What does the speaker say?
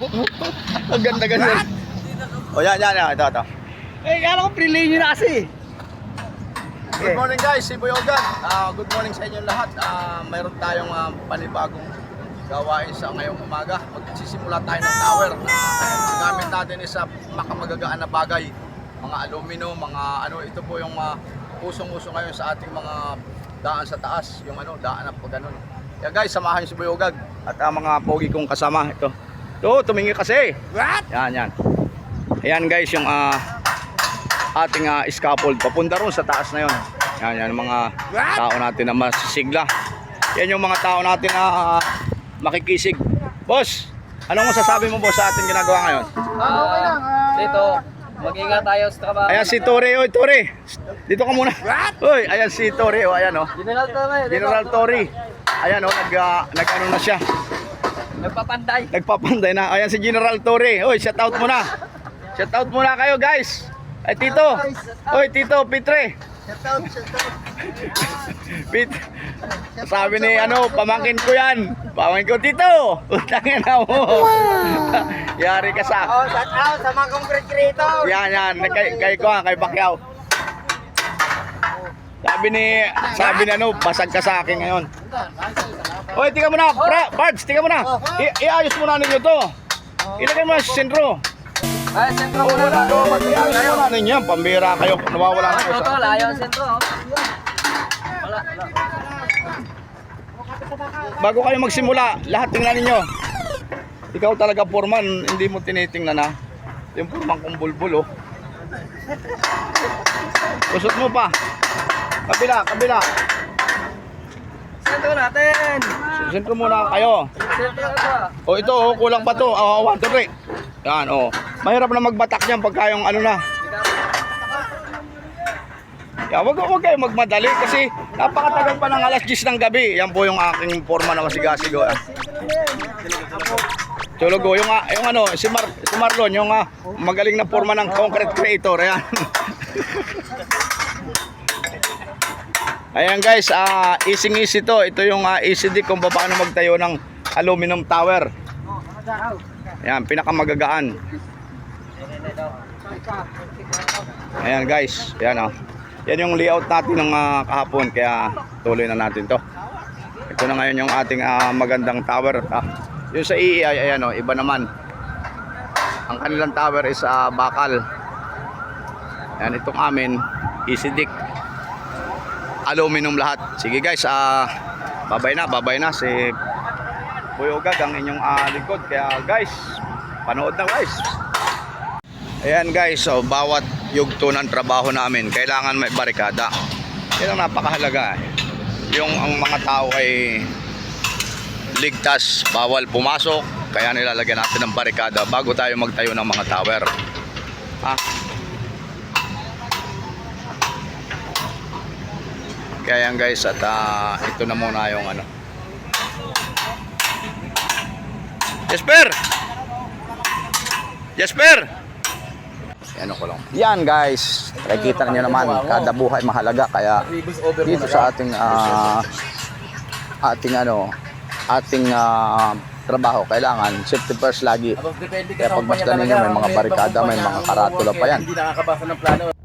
Ang ganda-ganda. O yan, yan, yan. Ito, ito. Eh, kala ko pre-lay nyo na kasi. Good morning guys, si Boy Ogan. Ah, good morning sa inyo lahat. Ah, mayroon tayong ah, panibagong gawain sa ngayong umaga. Magsisimula tayo ng tower. Ah, gamit natin is sa makamagagaan na bagay. Mga aluminum, mga ano, ito po yung uh, usong-uso ngayon sa ating mga daan sa taas. Yung ano, daan na pag ganun. Kaya guys, samahan niyo si Boy Ogag at ang mga pogi kong kasama. Ito. Ito, tumingin kasi. What? Yan, yan. Ayan guys, yung ah, ating uh, scaffold papunta ron sa taas na yon. Yan, yan mga What? tao natin na masisigla. Yan yung mga tao natin na ah, makikisig. Boss, anong masasabi mo boss sa ating ginagawa ngayon? Ah, dito, mag-ingat tayo sa trabaho. Ayan si Tore, oy Tore. Dito ka muna. What? Oy, ayan si Tore, oh, ayan oh. General Tore, dito. General Tore. Ayan oh, nag ah, nag-ano na siya. Nagpapanday. Nagpapanday na. Ayan si General Torre. Hoy, shout out muna. Shout out muna kayo, guys. Ay, Tito. Hoy, Tito, Pitre. Pit. Sabi ni ano, pamangkin ko yan. Pamangkin ko, Tito. Utangin na mo. Yari ka sa. Oh, shout out sa mga concrete creator. Yan, yan. Kay, kay ko, kay Pacquiao. Sabi ni, sabi ni ano, basag ka sa akin ngayon. Hoy, tingnan mo na, pra, Pards, tingnan mo na. I- iayos muna ninyo to. Ilagay mo na sa sentro. Ay, sentro Oh, muna na. oh, mag-iayos muna ninyo. Pambira kayo, nawawala na kayo. Sa... layo ang sentro. oh. Wala, wala. Bago kayo magsimula, lahat tingnan ninyo. Ikaw talaga, Foreman, hindi mo tinitingnan na. Yung Foreman kong bulbul, oh. Usot mo pa. Kabila, kabila. Sentro natin. Sentro muna kayo. Sentro ito. Ito, oh, kulang pa to. Oh, one, two, three. Yan, oh. Mahirap na magbatak niyan pagka yung ano na. Yeah, wag, wag kayo magmadali kasi napakatagal pa ng alas 10 ng gabi. Yan po yung aking forma na masigasigo. Ah. Tulugo, yung, ah, yung ano, si, Mar, si Marlon, yung ah, magaling na forma ng concrete creator. Ayan. Ayan guys, ah easy easy to. Ito yung ah, easy dick kung paano magtayo ng aluminum tower. Ayan, pinakamagagaan. Ayan guys, ayan oh. Yan yung layout natin ng ah, kahapon kaya tuloy na natin to. Ito na ngayon yung ating ah, magandang tower. Ah, yung sa EEI, ayan oh, iba naman. Ang kanilang tower is ah, bakal. Ayan, itong amin, dick aluminum lahat. Sige guys, ah babay na, babay na si Boy Ogag ang inyong ah, likod. Kaya guys, panood na guys. Ayan guys, so bawat yugto ng trabaho namin, kailangan may barikada. Yan ang napakahalaga. Yung ang mga tao ay ligtas, bawal pumasok, kaya nilalagyan natin ng barikada bago tayo magtayo ng mga tower. Ha? Kaya yan guys at ah, ito na muna yung ano. Jesper! Jesper! Yan ko lang. Yan guys, nakikita niyo naman kada buhay mahalaga kaya dito sa ating ah, ating ano ating ah, trabaho kailangan safety first lagi. Kaya pag basta ninyo may mga barikada, may mga karatula pa yan. Hindi nakakabasa ng plano.